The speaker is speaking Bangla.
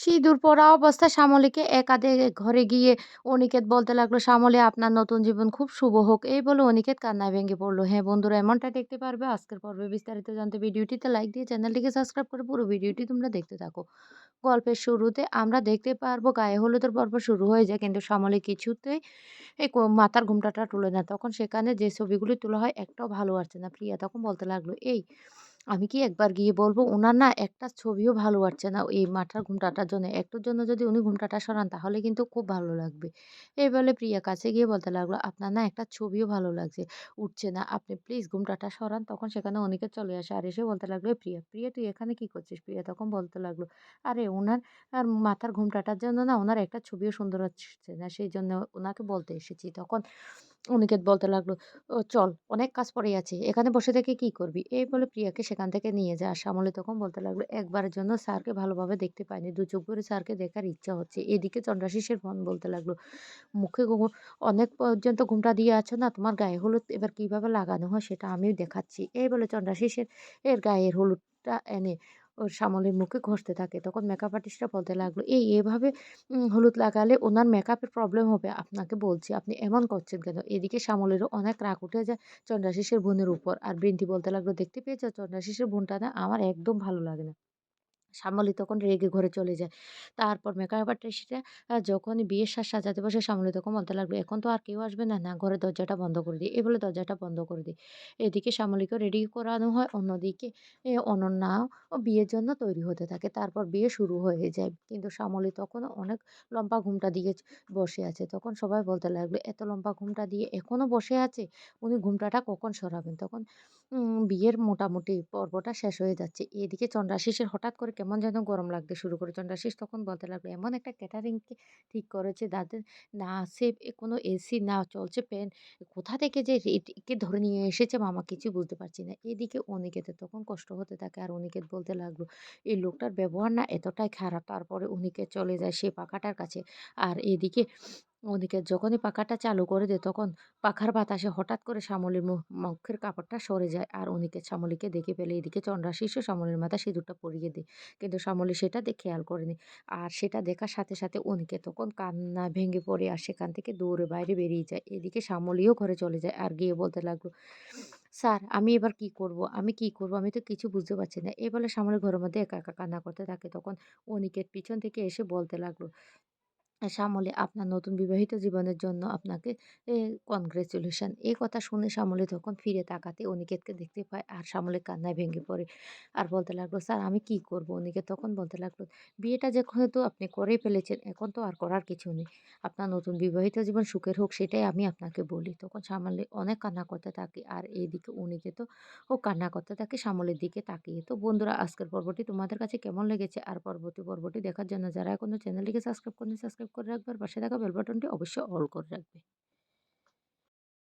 সিঁদুর পরা অবস্থায় শ্যামলীকে একা দেখে ঘরে গিয়ে অনিকেত বলতে লাগল, শ্যামলী, আপনার নতুন জীবন খুব শুভ হোক। এই বলে অনিকেত কান্নায় ভেঙে পড়ল। হ্যাঁ বন্ধুরা, এমনটা দেখতে পারবে। আজকের পর্বে বিস্তারিত জানতে ভিডিওটিতে লাইক দিয়ে চ্যানেলটিকে সাবস্ক্রাইব করে পুরো ভিডিওটি তোমরা দেখতে থাকো। গল্পের শুরুতে আমরা দেখতে পারব, গায়ে হলুদের পর্ব শুরু হয়ে যায়, কিন্তু শ্যামলী কিছুতেই এই মাথার ঘুমটাটা তুলে না। তখন সেখানে যে ছবিগুলি তোলা হয়, একটাও ভালো আসছে না। প্রিয়া তখন বলতে লাগল, এই আমি কি একবার গিয়ে বলব ওনার না একটা ছবিও ভালো আসছে না এই মাথার ঘোমটাটার জন্য। একটুর জন্য যদি উনি ঘোমটাটা সরান তাহলে কিন্তু খুব ভালো লাগবে। এই বলে প্রিয়া কাছে গিয়ে বলতে লাগল, "আপনার না একটা ছবিও ভালো লাগছে উঠছে না। আপনি প্লিজ ঘোমটাটা সরান।" তখন সেখানে অনেকে চলে আসে। আর এসে বলতে লাগল, প্রিয়া, প্রিয়া তুই এখানে কি করছিস?" প্রিয়া তখন বলতে লাগল, "আরে ওনার আর মাথার ঘোমটাটার জন্য না ওনার একটা ছবিও সুন্দর আসছে না। সেই জন্য ওনাকে বলতে এসেছি।" তখন অনিকেত বলতে লাগল, "ও চল অনেক কাজ পড়ে আছে। এখানে বসে থেকে কি করবি?" এই বলে প্রিয়াকে সেখান থেকে নিয়ে। আর শ্যামলী তখন বলতে লাগল, "একবারের জন্য স্যারকে ভালোভাবে দেখতে পাইনি। দু চোখ ভরে স্যারকে দেখার ইচ্ছা হচ্ছে।" এদিকে চন্দ্রাশিসের বোন বলতে লাগল, "মুখে অনেক পর্যন্ত ঘোমটা দিয়ে আছো না? তোমার গায়ে হলুদ এবার কীভাবে লাগানো হয় সেটা আমিও দেখাচ্ছি।" এই বলে চন্দ্রাশিসের এর গায়ের হলুদটা এনে ওর সামলের মুখে ঘষতে থাকে। তখন মেকআপ আর্টিস্টরা বলতে লাগল, "এই এভাবে হলুদ লাগালে ওনার মেকআপের প্রবলেম হবে। আপনাকে বলছি, আপনি এমন করছেন কেন?" এদিকে সামলেরও অনেক রাগ উঠে যায় চন্দ্রাশিসের বোনের উপর। আর বৃন্তি বলতে লাগল, "দেখতে পেয়েছ চন্দ্রাশিসের বোনটা না আমার একদম ভালো লাগে না।" শ্যামলী তখন রেগে ঘরে চলে যায়। তারপর মেকআপ আর্টিস্টরা আ যখনই বিয়ের সাজ সাজাতে বসে শ্যামলী তখন বলতে লাগবে "এখন তো আর কেউ আসবে না, না ঘরের দরজাটা বন্ধ করে দিই।" এই বলে দরজাটা বন্ধ করে দিই। এদিকে শ্যামলীকেও রেডি করানো হয়। অন্যদিকে এ অনন্যাও বিয়ের জন্য তৈরি হতে থাকে। তারপর বিয়ে শুরু হয়ে যায়। কিন্তু শ্যামলী তখনও অনেক লম্বা ঘোমটা দিয়ে বসে আছে। তখন সবাই বলতে লাগল, "এত লম্বা ঘোমটা দিয়ে এখনও বসে আছে? উনি ঘোমটাটা কখন সরাবেন?" তখন বিয়ের মোটামুটি পর্বটা শেষ হয়ে যাচ্ছে। এদিকে চন্দ্রাশিসের হঠাৎ করে কেমন যেন গরম লাগতে শুরু করে। চন্দ্রাশিস তখন বলতে লাগল, "এমন একটা ক্যাটারিংকে ঠিক করেছে যাদের না আছে কোনো এসি, না চলছে ফ্যান। কোথা থেকে যে একে ধরে নিয়ে এসেছে মামা কিছু বুঝতে পারছি না।" এদিকে অনিকেতের তখন কষ্ট হতে থাকে। আর অনিকেত বলতে লাগল, "এই লোকটার ব্যবহার না এতটাই খারাপ।" তারপরে অনিকেত চলে যায় সে পাখাটার কাছে। আর এদিকে ওদিকে যখনই পাখাটা চালু করে দেয়, তখন পাখার বাতাসে হঠাৎ করে শ্যামলীর মুখ, মুখের কাপড়টা সরে যায় আর অনিকেত শ্যামলীকে দেখে ফেলে। এদিকে চন্দ্রাশিসও শ্যামলীর মাথা সিঁদুরটা পরিয়ে দেয়, কিন্তু শ্যামলী সেটা দেখে খেয়াল করেনি। আর সেটা দেখার সাথে সাথে অনিকেত তখন কান্না ভেঙে পড়ে আর সেখান থেকে দৌড়ে বাইরে বেরিয়ে যায়। এদিকে শ্যামলীও ঘরে চলে যায় আর গিয়ে বলতে লাগল, স্যার, আমি এবার কি করব? আমি কি করব? আমি তো কিছু বুঝতে পারছি না। এই বলে ঘরের মধ্যে একা একা কান্না করতে থাকে। তখন অনিকেত পিছন থেকে এসে বলতে লাগল শ্যামলী আপনার নতুন বিবাহিত জীবনের জন্য আপনাকে কনগ্রাচুলেশন। এই কথা শুনে শ্যামলী তখন ফিরে তাকাতে অনিকেতকে দেখতে পায় আর শ্যামলী কান্নায় ভেঙে পড়ে। আর বলতে লাগল, "স্যার আমি কি করব?" অনিকেত তখন বলতে লাগল, "বিয়েটা যেহেতু আপনি করেই ফেলেছেন, এখন তো আর করার কিছু নেই। আপনার নতুন বিবাহিত জীবন সুখের হোক সেটাই আমি আপনাকে বলি।" তখন শ্যামলী অনেক কান্না করতে থাকে আর এইদিকে অনিকেতও ও কান্না করতে থাকে শ্যামলীর দিকে তাকিয়ে। তো বন্ধুরা আজকের পর্বটি তোমাদের কাছে কেমন লেগেছে? আর পরবর্তী পর্বটি দেখার জন্য যারা এখনও চ্যানেলটিকে সাবস্ক্রাইব করেনি সাবস্ক্রাইব করে রাখবে আর পাশে থাকা বেল বাটনটি অবশ্যই অল করে রাখবে।